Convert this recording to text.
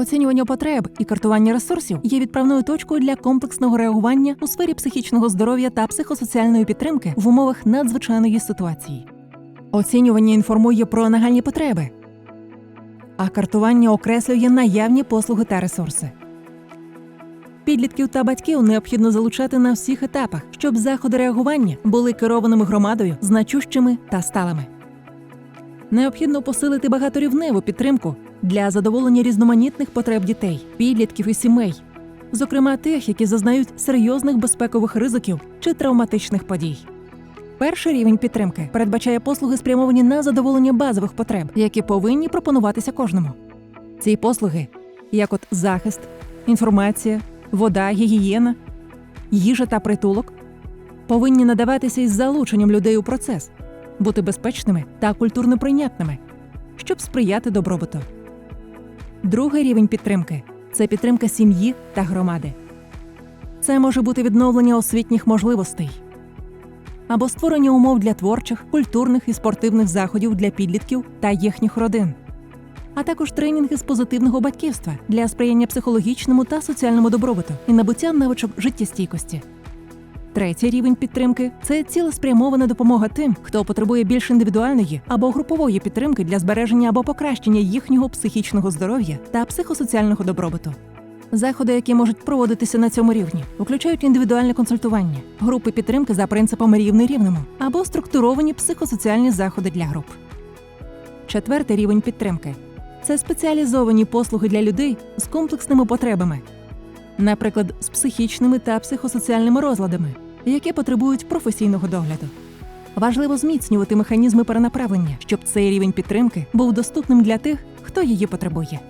Оцінювання потреб і картування ресурсів є відправною точкою для комплексного реагування у сфері психічного здоров'я та психосоціальної підтримки в умовах надзвичайної ситуації. Оцінювання інформує про нагальні потреби, а картування окреслює наявні послуги та ресурси. Підлітків та батьків необхідно залучати на всіх етапах, щоб заходи реагування були керованими громадою, значущими та сталими. Необхідно посилити багаторівневу підтримку для задоволення різноманітних потреб дітей, підлітків і сімей, зокрема тих, які зазнають серйозних безпекових ризиків чи травматичних подій. Перший рівень підтримки передбачає послуги, спрямовані на задоволення базових потреб, які повинні пропонуватися кожному. Ці послуги, як от захист, інформація, вода, гігієна, їжа та притулок, повинні надаватися із залученням людей у процес, бути безпечними та культурно прийнятними, щоб сприяти добробуту. Другий рівень підтримки це підтримка сім'ї та громади. Це може бути відновлення освітніх можливостей або створення умов для творчих, культурних і спортивних заходів для підлітків та їхніх родин, а також тренінги з позитивного батьківства для сприяння психологічному та соціальному добробуту і набуття навичок життєстійкості. Третій рівень підтримки це цілеспрямована допомога тим, хто потребує більш індивідуальної або групової підтримки для збереження або покращення їхнього психічного здоров'я та психосоціального добробуту. Заходи, які можуть проводитися на цьому рівні, включають індивідуальне консультування, групи підтримки за принципами рівний рівному або структуровані психосоціальні заходи для груп. Четвертий рівень підтримки це спеціалізовані послуги для людей з комплексними потребами, наприклад, з психічними та психосоціальними розладами, які потребують професійного догляду. Важливо зміцнювати механізми перенаправлення, щоб цей рівень підтримки був доступним для тих, хто її потребує.